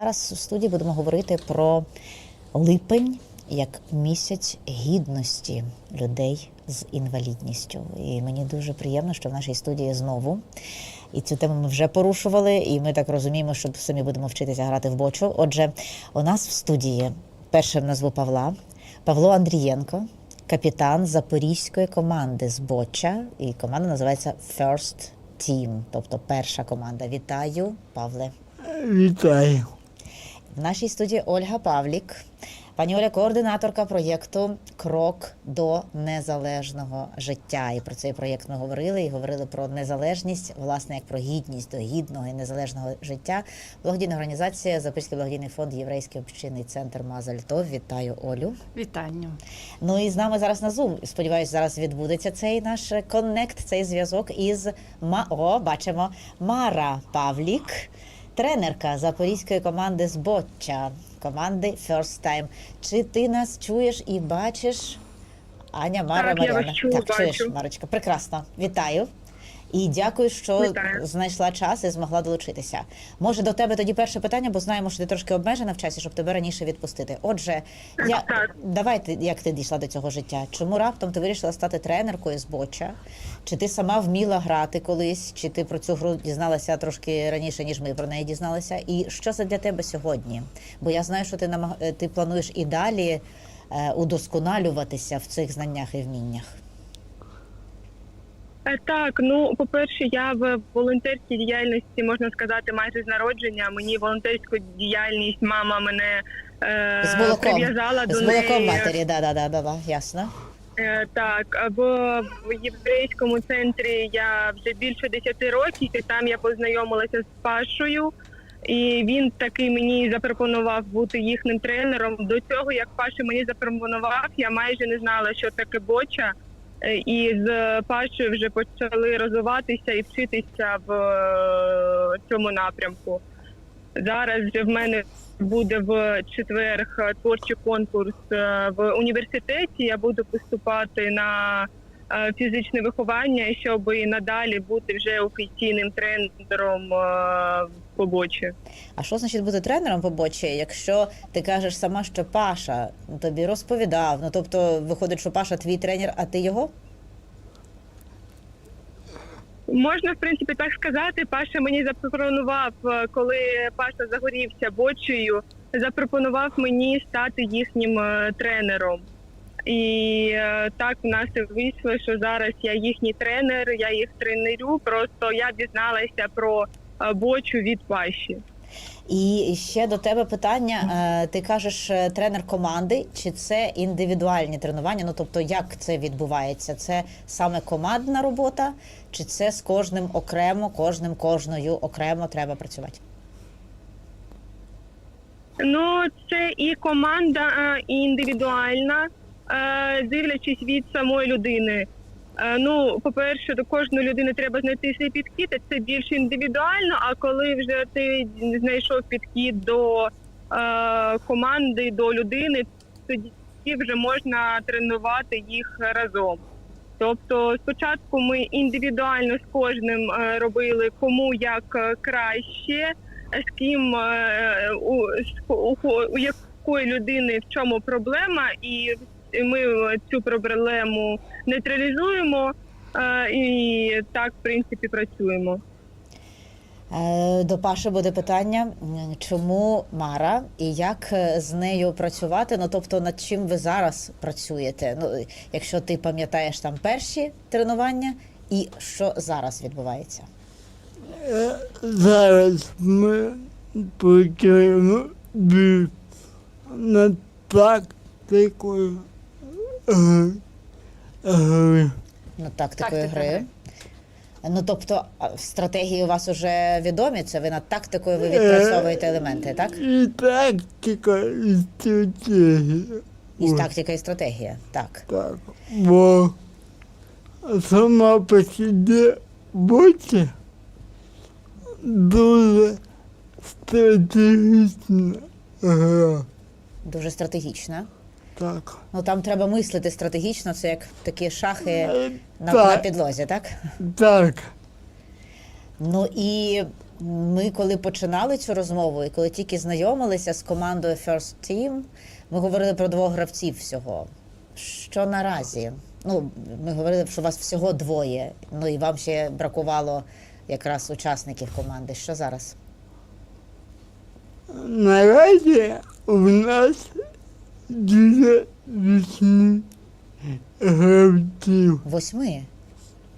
Зараз у студії будемо говорити про липень як місяць гідності людей з інвалідністю. І мені дуже приємно, що в нашій студії знову. І цю тему ми вже порушували, і ми так розуміємо, що самі будемо вчитися грати в бочу. Отже, у нас в студії першим назву Павла Павло Андрієнко, капітан запорізької команди з боча. І команда називається First Team, тобто перша команда. Вітаю, Павле. Вітаю. В нашій студії Ольга Павлік. Пані Оля, координаторка проєкту Крок до незалежного життя. І про цей проєкт ми говорили і говорили про незалежність, власне, як про гідність до гідного і незалежного життя. Благодійна організація Запорізький благодійний фонд Єврейський общинний центр Мазальтов. Вітаю Олю. Вітання. Ну і з нами зараз на Zoom. Сподіваюсь, зараз відбудеться цей наш коннект, цей зв'язок із Ма... О, бачимо Мара Павлік, тренерка запорізької команди з Боча, команди First Time. Чи ти нас чуєш і бачиш? Аня, Мара, Так, я вас чую, так, чуєш. Марочка. Прекрасно. Вітаю. І дякую, що Вітаю. знайшла час і змогла долучитися. Може, до тебе тоді перше питання, бо знаємо, що ти трошки обмежена в часі, щоб тебе раніше відпустити. Отже, я давай ти як ти дійшла до цього життя? Чому раптом ти вирішила стати тренеркою з боча? Чи ти сама вміла грати колись? Чи ти про цю гру дізналася трошки раніше, ніж ми про неї дізналися? І що це для тебе сьогодні? Бо я знаю, що ти намаг... ти плануєш і далі е, удосконалюватися в цих знаннях і вміннях. Е, Так, ну по-перше, я в волонтерській діяльності можна сказати майже з народження. Мені волонтерську діяльність мама мене е, З молоком. прив'язала до З молоком неї. матері, да, да, да, да, да, ясно. Е, Так, або в єврейському центрі я вже більше 10 років, і там я познайомилася з Пашою. І він таки мені запропонував бути їхнім тренером. До цього, як Паша мені запропонував, я майже не знала, що таке боча. І з Пашою вже почали розвиватися і вчитися в е, цьому напрямку. Зараз вже в мене буде в четвер творчий конкурс е, в університеті. Я буду поступати на е, фізичне виховання, щоб і надалі бути вже офіційним тренером е, по бочі. А що значить бути тренером по бочі, якщо ти кажеш сама, що Паша тобі розповідав? Ну тобто, виходить, що Паша твій тренер, а ти його? Можна в принципі так сказати. Паша мені запропонував, е, коли Паша загорівся бочею, запропонував мені стати їхнім е, тренером. І е, так в нас і вийшло, що зараз я їхній тренер, я їх тренерю. Просто я дізналася про бочу від Паші. І ще до тебе питання: Е, ти кажеш е, тренер команди, чи це індивідуальні тренування? Ну тобто, як це відбувається? Це саме командна робота, чи це з кожним окремо, кожним кожною окремо треба працювати? Ну, це і команда, е, і індивідуальна, дивлячись від самої людини. Е, Ну, по-перше, до кожної людини треба знайти свій підхід, а це більш індивідуально. А коли вже ти знайшов підхід до е, команди, до людини, тоді вже можна тренувати їх разом. Тобто, спочатку ми індивідуально з кожним е, робили кому як е, краще, з ким у, у, у якої людини в чому проблема, і ми цю проблему нейтралізуємо е, і так, в принципі, працюємо. Е, До Паші буде питання, чому Мара і як е, з нею працювати? Ну тобто, над чим ви зараз працюєте? Ну, якщо ти пам'ятаєш там перші тренування, і що зараз відбувається? Е, Зараз ми працюємо над практикою Ну, тактикою Тактика гри. гри. Ну тобто, а, стратегії у вас вже відомі. Це ви над тактикою ви Е, відпрацьовуєте елементи, так? І практика, і стратегія. І тактика і стратегія. Так. Так. Бо сама по собі боча дуже стратегічна гра. Дуже стратегічна. Так. Ну там треба мислити стратегічно, це як такі шахи Е, на, так. на підлозі, так? Так. Ну і Ми, коли починали цю розмову, і коли тільки знайомилися з командою First Team, ми говорили про двох гравців всього. Що наразі? Ну, ми говорили, що у вас всього двоє. Ну і вам ще бракувало якраз учасників команди. Що зараз? Наразі у нас дуже вісні гравців. Восьми.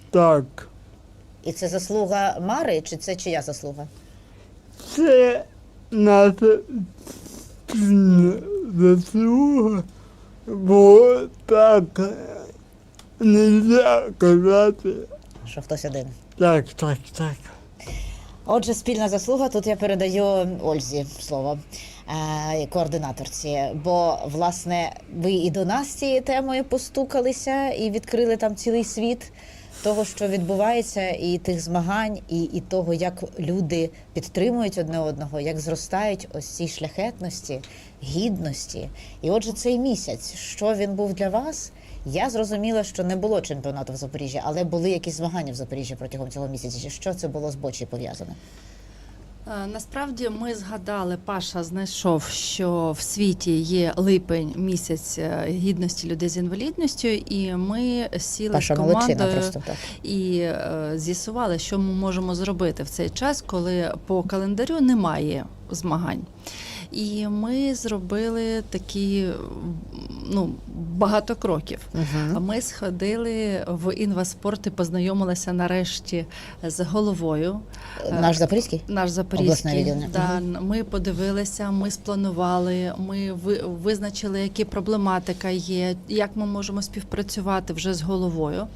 Так. І це заслуга Мари, чи це чия заслуга? Це наша спільна заслуга, бо так не можна казати. Що хтось один? Так, так, так. Отже, спільна заслуга. Тут я передаю Ользі слово координаторці. Бо, власне, ви і до нас цією темою постукалися і відкрили там цілий світ того, що відбувається, і тих змагань, і, і того, як люди підтримують одне одного, як зростають ось ці шляхетності, гідності. І отже, цей місяць, що він був для вас? Я зрозуміла, що не було чемпіонату в Запоріжжі, але були якісь змагання в Запоріжжі протягом цього місяця. Що це було з бочі пов'язане? Е, Насправді ми згадали, Паша знайшов, що в світі є липень місяць е, гідності людей з інвалідністю, і ми сіли Паша з командою просто так. і е, з'ясували, що ми можемо зробити в цей час, коли по календарю немає змагань. І ми зробили такі ну, багато кроків. Угу. Ми сходили в інваспорт і познайомилися нарешті з головою. Наш запорізький? Наш запорізький. Да, Ми подивилися, ми спланували, ми визначили, які проблематика є, як ми можемо співпрацювати вже з головою.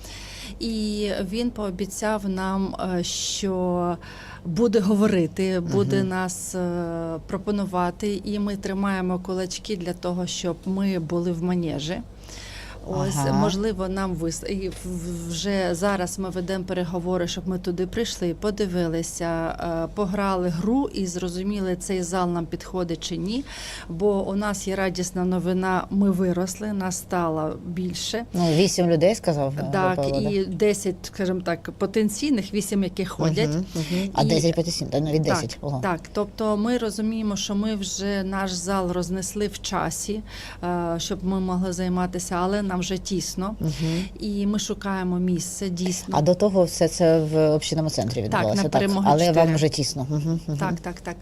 І він пообіцяв нам, е, що буде говорити, буде угу. нас е, пропонувати, і ми тримаємо кулачки для того, щоб ми були в манежі. Ось Ага. можливо, нам вис... і вже зараз ми ведемо переговори, щоб ми туди прийшли, подивилися, е, пограли гру і зрозуміли, цей зал нам підходить чи ні. Бо у нас є радісна новина. Ми виросли, нас стало більше. Ну, вісім людей сказав. е, Так, Голубова, і 10, скажімо так, потенційних, 8, які да? ходять. Мгм, мгм. А 10 потисін, та навіть 10. Так, так, тобто ми розуміємо, що ми вже наш зал рознесли в часі, е, щоб ми могли займатися, але нам вже тісно. угу. І ми шукаємо місце дійсно. А до того все це в общинному центрі відбувалося, на «Перемоги але 4». вам вже тісно. Угу. Так, так, так.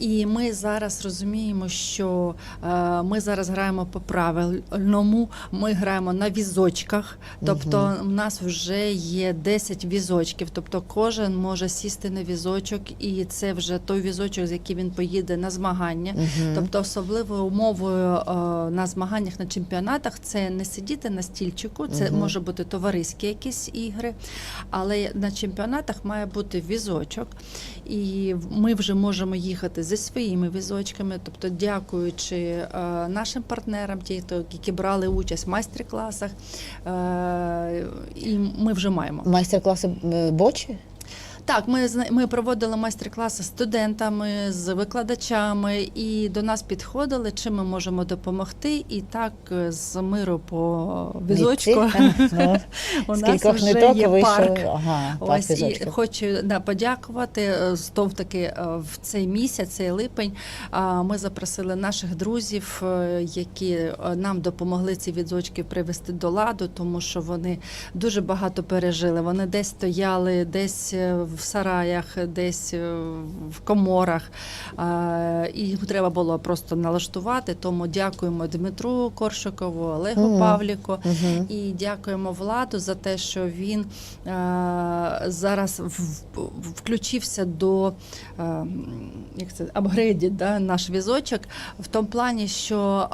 І ми зараз розуміємо, що е, ми зараз граємо по правильному, ми граємо на візочках. Тобто, у нас вже є 10 візочків. Тобто, кожен може сісти на візочок, і це вже той візочок, з яким він поїде на змагання. Тобто особливою умовою е, на змаганнях на чемпіонатах це не сидіти на стільчику, це може бути товариські якісь ігри, але на чемпіонатах має бути візочок, і ми вже можемо їхати зі своїми візочками. Тобто, дякуючи е, нашим партнерам, ті, які брали участь в майстер-класах, е, і ми вже маємо. Майстер-класи е, бочі? Так, ми ми проводили майстер-класи з студентами, з викладачами, і до нас підходили, чим ми можемо допомогти. І так е, з миру по візочку Ну, у нас вже є парк. Ось і хочу подякувати е, знов таки е, в цей місяць, цей липень. Ми запросили наших друзів, які нам допомогли ці відзочки привести до ладу, тому що вони дуже багато пережили. Вони десь стояли, десь е, в сараях, десь е, в коморах. І їх треба було просто налаштувати. Тому дякуємо Дмитру Коршикову, Олегу Мгм. Павліку. Мгм. І дякуємо владу за те, що він е, зараз включився до е, як це апгрейдів, да, наш візочок в тому плані, що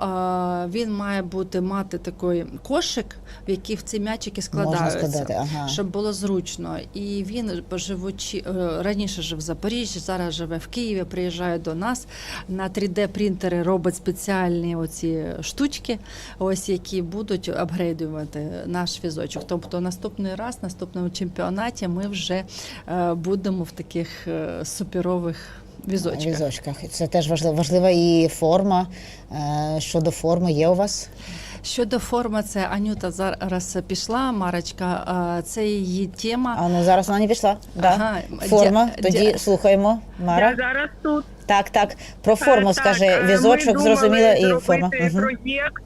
він має бути мати такий кошик, в який в ці м'ячики Можна складаються. ага. Щоб було зручно, і він живучи е, раніше жив в Запоріжжі, зараз живе в Києві. Приїжджає до нас на 3D принтери робить спеціальні оці штучки, ось які будуть апгрейдувати наш візочок. Тобто, наступний раз, наступному чемпіонаті, ми вже е, будемо в таких е, суперових візочках. Візочках. Це теж важливо. Важлива і форма. Щодо форми є у вас? Щодо форми, це Анюта зараз пішла. Марочка, це її тема. А ну зараз вона не пішла. Да. Ага, Форма. дя- Тоді дя- слухаємо. Мара. Я зараз тут. Так, так. Про форму скаже так, візочок, ми зрозуміло, і форма. Угу. проєкт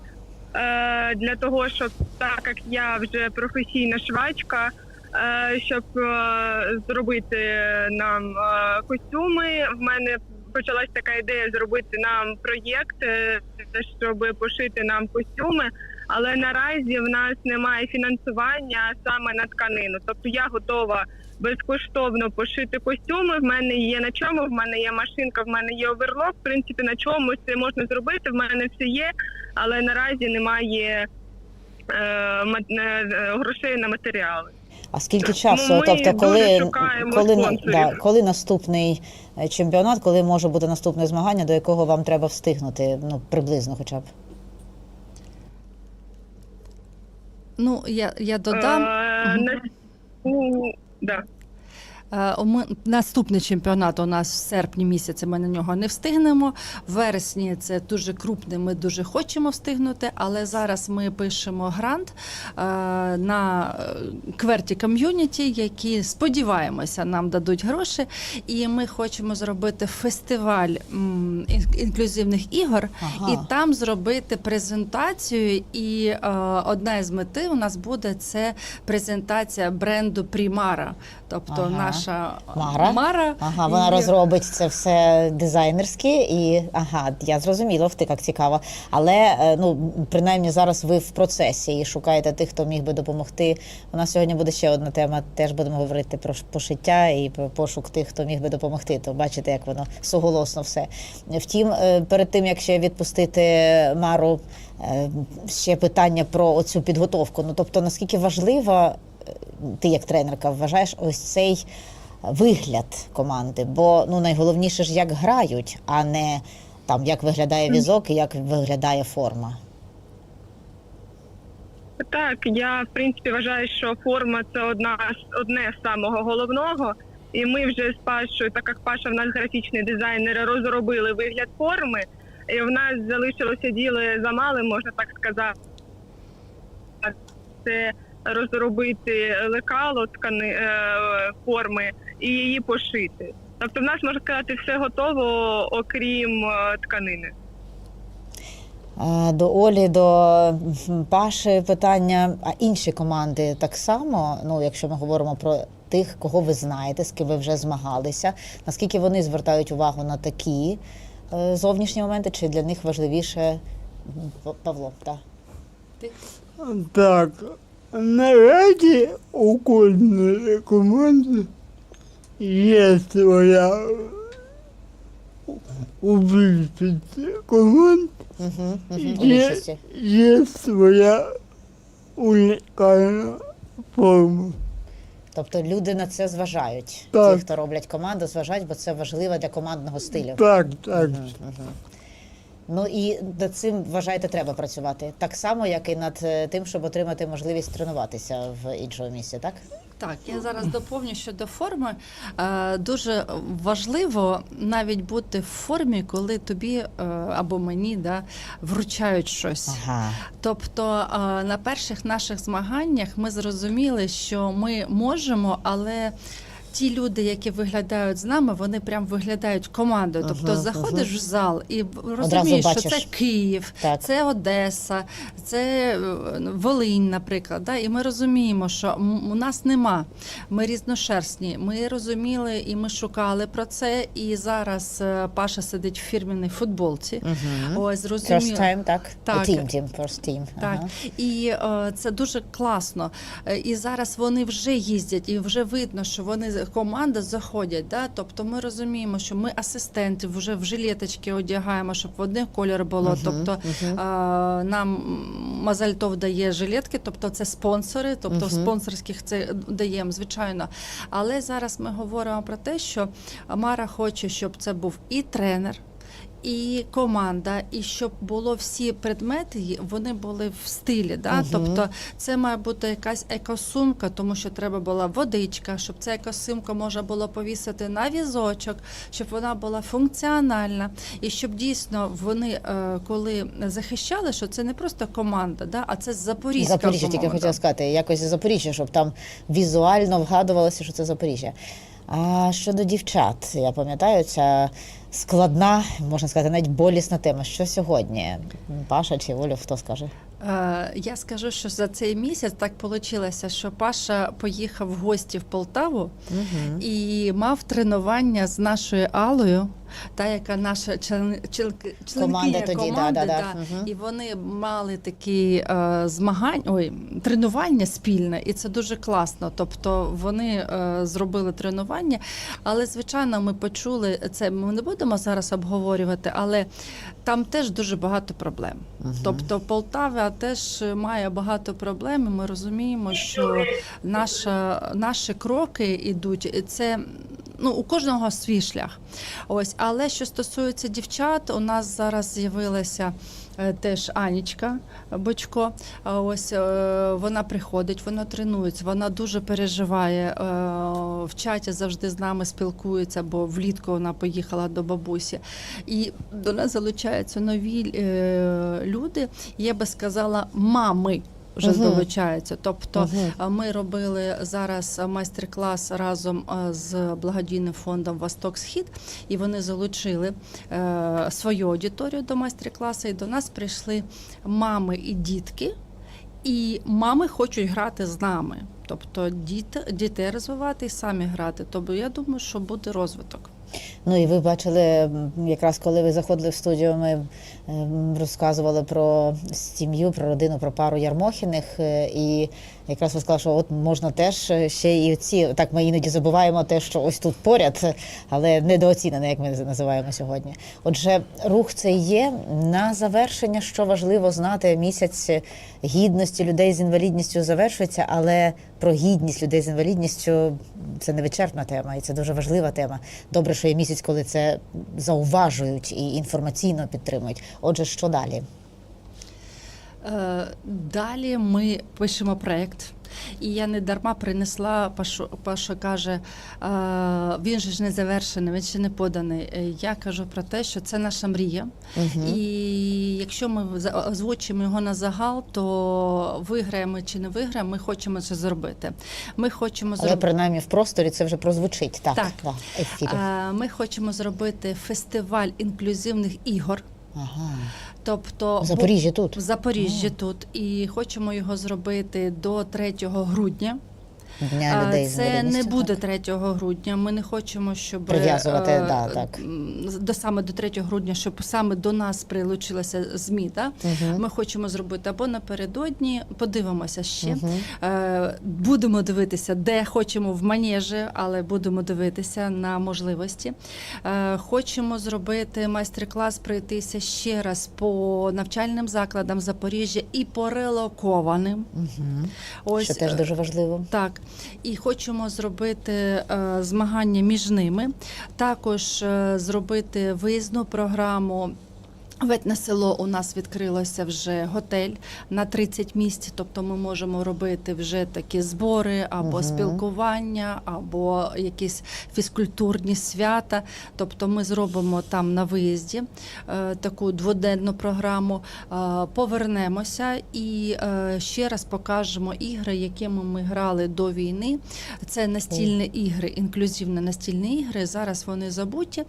е, для того, щоб так як я вже професійна швачка, е, щоб е, зробити нам костюми. В мене почалась така ідея зробити нам проєкт, е, щоб пошити нам костюми. Але наразі в нас немає фінансування саме на тканину. Тобто я готова безкоштовно пошити костюми. В мене є на чому, в мене є машинка, в мене є оверлок. В принципі, на чому це можна зробити. В мене все є, але наразі немає е, е, грошей на матеріали. А скільки Ну, часу? ми тобто, коли, коли, спонсорів. да, коли наступний е, чемпіонат, коли може бути наступне змагання, до якого вам треба встигнути? Ну, приблизно хоча б. Ну, я, я додам. Е, Мгм. на- у, да. Е, ми- Наступний чемпіонат у нас в серпні місяці. Ми на нього не встигнемо. В вересні це дуже крупний. Ми дуже хочемо встигнути. Але зараз ми пишемо грант е, на е, кверті ком'юніті, які сподіваємося, нам дадуть гроші. І ми хочемо зробити фестиваль інклюзивних ігор Ага. і там зробити презентацію. І одна із мети у нас буде це презентація бренду Примара. Тобто Ага. Наша Мара? Мара Ага, вона і- розробить це все дизайнерське і ага, я зрозуміла, втиках цікаво. Але е, ну принаймні зараз ви в процесі і шукаєте тих, хто міг би допомогти. У нас сьогодні буде ще одна тема. Теж будемо говорити про пошиття і про пошук тих, хто міг би допомогти. То бачите, як воно суголосно все. Втім, е, перед тим як ще відпустити Мару, е, ще питання про оцю підготовку. Ну тобто, наскільки важлива ти як тренерка вважаєш ось цей вигляд команди? Бо ну найголовніше ж як грають, а не там як виглядає візок і як виглядає форма. Так, я в принципі вважаю, що форма це одна одне з самого головного. І ми вже з Пашою, так як Паша в нас графічний дизайнер, розробили вигляд форми, і в нас залишилося діло замале, можна так сказати. Це розробити лекало ткани е, форми і її пошити. Тобто, в нас можна сказати, все готово, окрім е, тканини. До Олі, до Паші питання. А інші команди так само. Ну, якщо ми говоримо про тих, кого ви знаєте, з ким ви вже змагалися, наскільки вони звертають увагу на такі е, зовнішні моменти, чи для них важливіше Павло? Так. Так, наразі у кожної команди є своя у більшості команд Угу, угу, у є, більшості. є своя унікальна форма. Тобто люди на це зважають. Так. Ті, хто роблять команду, зважають, бо це важливо для командного стилю. Так, так. Мгм, мгм. Ну і над цим вважаєте, треба працювати так само, як і над е, тим, щоб отримати можливість тренуватися в іншому місці, так? Так, я зараз доповню щодо форми. Е, Дуже важливо навіть бути в формі, коли тобі е, або мені да, вручають щось. Ага. Тобто на перших наших змаганнях ми зрозуміли, що ми можемо, але. Ті люди, які виглядають з нами, вони прям виглядають командою. Тобто Ага, заходиш ага. в зал і розумієш, що бачиш. це Київ, Так. це Одеса, це е, Волинь, наприклад. Да? І ми розуміємо, що м- у нас нема. Ми різношерстні. Ми розуміли і ми шукали про це. І зараз е, Паша сидить в фірміній футболці. Угу. Ось First зрозуміло. time, так? Так. Team, team, first team. Так, Ага. і е, це дуже класно. Е, І зараз вони вже їздять, і вже видно, що вони команда заходять. Да? Тобто ми розуміємо, що ми асистентів вже в жилеточки одягаємо, щоб в одних кольор було. Мгм, Тобто uh -huh. а, нам Мазальтов дає жилетки, тобто це спонсори, тобто Мгм. спонсорських це даємо, звичайно. Але зараз ми говоримо про те, що Мара хоче, щоб це був і тренер. І команда, і щоб було всі предмети, вони були в стилі. Да? Мгм. Тобто це має бути якась екосумка, тому що треба була водичка, щоб ця екосумка можна було повісити на візочок, щоб вона була функціональна, і щоб дійсно вони, е, коли захищали, що це не просто команда, да? а це запорізька Запоріжжя, тільки хотіла сказати, якось Запоріжжя, щоб там візуально вгадувалося, що це Запоріжжя. А щодо дівчат, я пам'ятаю, ця складна, можна сказати, навіть болісна тема. Що сьогодні? Паша чи Оля, хто скаже? Е, Я скажу, що за цей місяць так вийшло, що Паша поїхав в гості в Полтаву Угу. і мав тренування з нашою Алою, та яка наша член, член, Команда тоді, да, команди, да, да. Мгм. і вони мали такі е, змагання, ой, тренування спільне, і це дуже класно. Тобто вони е, зробили тренування, але звичайно, ми почули це. Ми не будемо зараз обговорювати, але там теж дуже багато проблем. Тобто Полтава теж має багато проблем. і Ми розуміємо, що наша, наші кроки йдуть. і Це ну у кожного свій шлях. Ось, але що стосується дівчат, у нас зараз з'явилася. е, Теж Анічка Бочко. Ось е, вона приходить, вона тренується, вона дуже переживає. е, В чаті завжди з нами спілкується, бо влітку вона поїхала до бабусі. І до нас залучаються нові е, люди. Я би сказала, мами. Вже Мгм. долучаються. Тобто а Ми робили зараз майстер-клас разом з благодійним фондом Восток Схід, і вони залучили е, свою аудиторію до майстер-класу. І до нас прийшли мами і дітки, і мами хочуть грати з нами. Тобто діти, дітей розвивати і самі грати. Тобто я думаю, що буде розвиток. Ну і ви бачили, якраз коли ви заходили в студію, ми розказували про сім'ю, про родину, про пару Ярмохіних. е, І якраз ви сказали, що от можна теж ще і ці. Так ми іноді забуваємо те, що ось тут поряд, але недооцінене, як ми називаємо сьогодні. Отже, рух це є на завершення, що важливо знати. Місяць гідності людей з інвалідністю завершується, але про гідність людей з інвалідністю це невичерпна тема, і це дуже важлива тема. Добре, що є місяць, коли це зауважують і інформаційно підтримують. Отже, що далі? Е, Далі ми пишемо проєкт. І я не дарма принесла, Пашу, Паша каже, е, він же ж не завершений, він ще не поданий. Е, Я кажу про те, що це наша мрія. І якщо ми озвучимо його на загал, то виграємо чи не виграємо, ми хочемо це зробити. Ми хочемо Але зробити. принаймні в просторі це вже прозвучить. Так, Так. Да, ефірі. Ми хочемо зробити фестиваль інклюзивних ігор. Ага. Тобто В Запоріжжі тут. в Запоріжжі тут і хочемо його зробити до 3 грудня. Дня людей з Це не буде 3 грудня. Ми не хочемо, щоб Прив'язувати, е, да, так. до саме до 3 грудня, щоб саме до нас прилучилися змі. Да? Мгм. Ми хочемо зробити або напередодні. Подивимося ще. Мгм. Е, Будемо дивитися, де хочемо в манежі, але будемо дивитися на можливості. Е, Хочемо зробити майстер-клас, пройтися ще раз по навчальним закладам Запоріжжя і по релокованим. Мгм. Ось Що теж е, дуже важливо. так, і хочемо зробити е, змагання між ними. Також е, зробити виїзну програму. В етне село у нас відкрилося вже готель на 30 місць, тобто ми можемо робити вже такі збори або Мгм. спілкування, або якісь фізкультурні свята. Тобто ми зробимо там на виїзді е, таку дводенну програму, е, повернемося і е, ще раз покажемо ігри, якими ми грали до війни. Це настільні ігри, інклюзивні настільні ігри. Зараз вони забуті.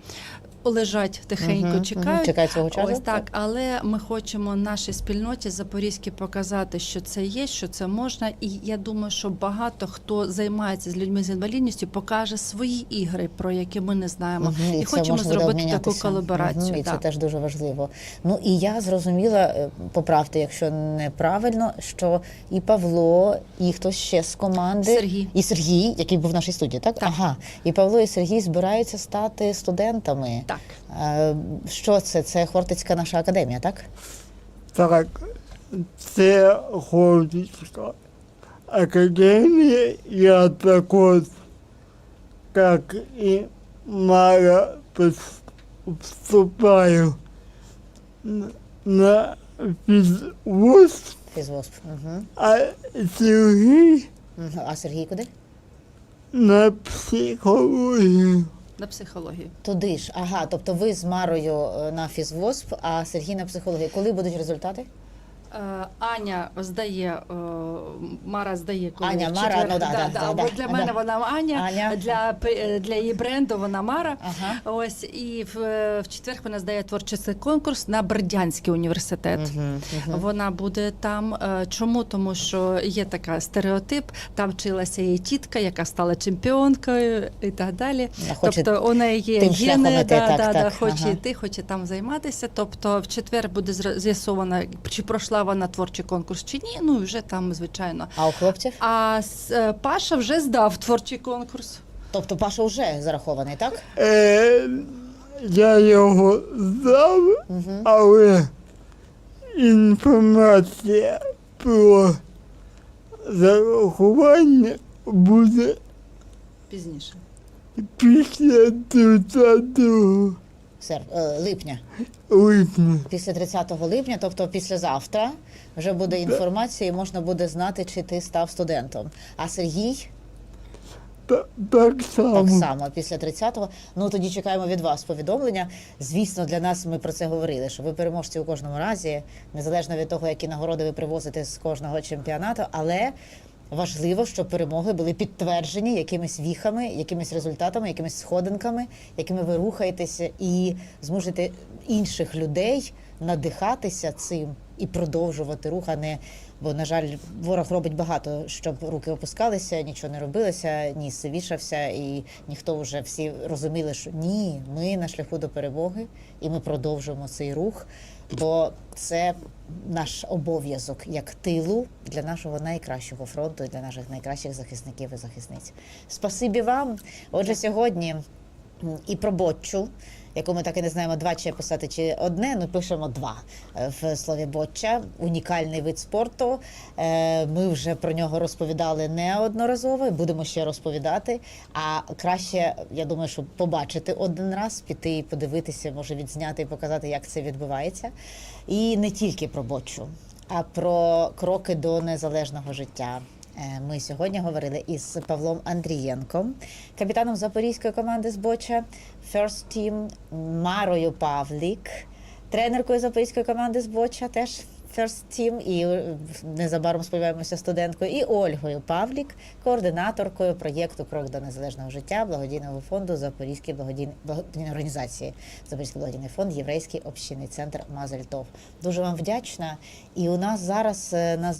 Лежать тихенько, мгм. чекають. Чекають свого часу. Ось так, але ми хочемо нашій спільноті запорізькій показати, що це є, що це можна. І я думаю, що багато хто займається з людьми з інвалідністю, покаже свої ігри, про які ми не знаємо, Мгм, і, хочемо зробити таку колаборацію. Мгм, І це теж дуже важливо. Ну і я зрозуміла, е, поправте, якщо неправильно, що і Павло, і хтось ще з команди, Сергій. і Сергій, який був в нашій студії, так? Так. Ага. І Павло і Сергій збираються стати студентами. Так. Що це? Це Хортицька наша академія, так? Так, це Хортицька академія, я також, як і Мара вступаю на, на фізвоз, Угу. а Сергій А Сергій куди? на психологію. На психологію. Туди ж. Ага, тобто ви з Марою е, на фізвосп, а Сергій на психологію. Коли будуть результати? Е, Аня здає, е, Мара здає коли Аня, Мара, четвер. ну да, да, да, бо да, для да. мене вона Аня, Аня. Для, для її бренду вона Мара. Ага. Ось і в, в четвер вона здає творчий конкурс на Бердянський університет. Угу. Вона буде там. Е, Чому? Тому що є така стереотип. Там вчилася її тітка, яка стала чемпіонкою і так далі. А тобто у неї є іти, да, так, да, так, да, хоче ага. йти, хоче там займатися. Тобто в четвер буде з'ясовано, чи пройшла вона творчий конкурс чи ні. Ну і вже там, звичайно. А у хлопців? А е, Паша вже здав творчий конкурс. Тобто Паша вже зарахований, так? Е, я його здав, Угу. але інформація про зарахування буде Пізніше. після 30 Сер, е, липня. липня. Після 30 липня, тобто післязавтра, вже буде інформація, і можна буде знати, чи ти став студентом. А Сергій Та- Так само. так само після 30-го. Ну тоді чекаємо від вас повідомлення. Звісно, для нас ми про це говорили. Що ви переможці у кожному разі, незалежно від того, які нагороди ви привозите з кожного чемпіонату, але. Важливо, щоб перемоги були підтверджені якимись віхами, якимись результатами, якимись сходинками, якими ви рухаєтеся, і зможете інших людей надихатися цим і продовжувати рух, а не бо, на жаль, ворог робить багато, щоб руки опускалися, нічого не робилося, ніс вішався, і ніхто вже всі розуміли, що ні, ми на шляху до перемоги, і ми продовжуємо цей рух, бо це наш обов'язок як тилу для нашого найкращого фронту, і для наших найкращих захисників і захисниць. Спасибі вам. Отже, сьогодні і про ботчу, яку ми так і не знаємо, два чи писати чи одне. Ну пишемо два е, в слові ботча. Унікальний вид спорту. Е, Ми вже про нього розповідали неодноразово, і будемо ще розповідати. А краще, я думаю, що побачити один раз, піти і подивитися, може відзняти і показати, як це відбувається. І не тільки про ботчу, а про кроки до незалежного життя. Е, Ми сьогодні говорили із Павлом Андрієнком, капітаном запорізької команди з Боча, First Team, Марою Павлік, тренеркою запорізької команди з Боча, теж First Team, і е, незабаром сподіваємося студенткою, і Ольгою Павлік, координаторкою проєкту Крок до незалежного життя благодійного фонду Запорізької благодійної благодійної організації Запорізький благодійний фонд Єврейський общинний центр Мазельтов. Дуже вам вдячна. І у нас зараз е, на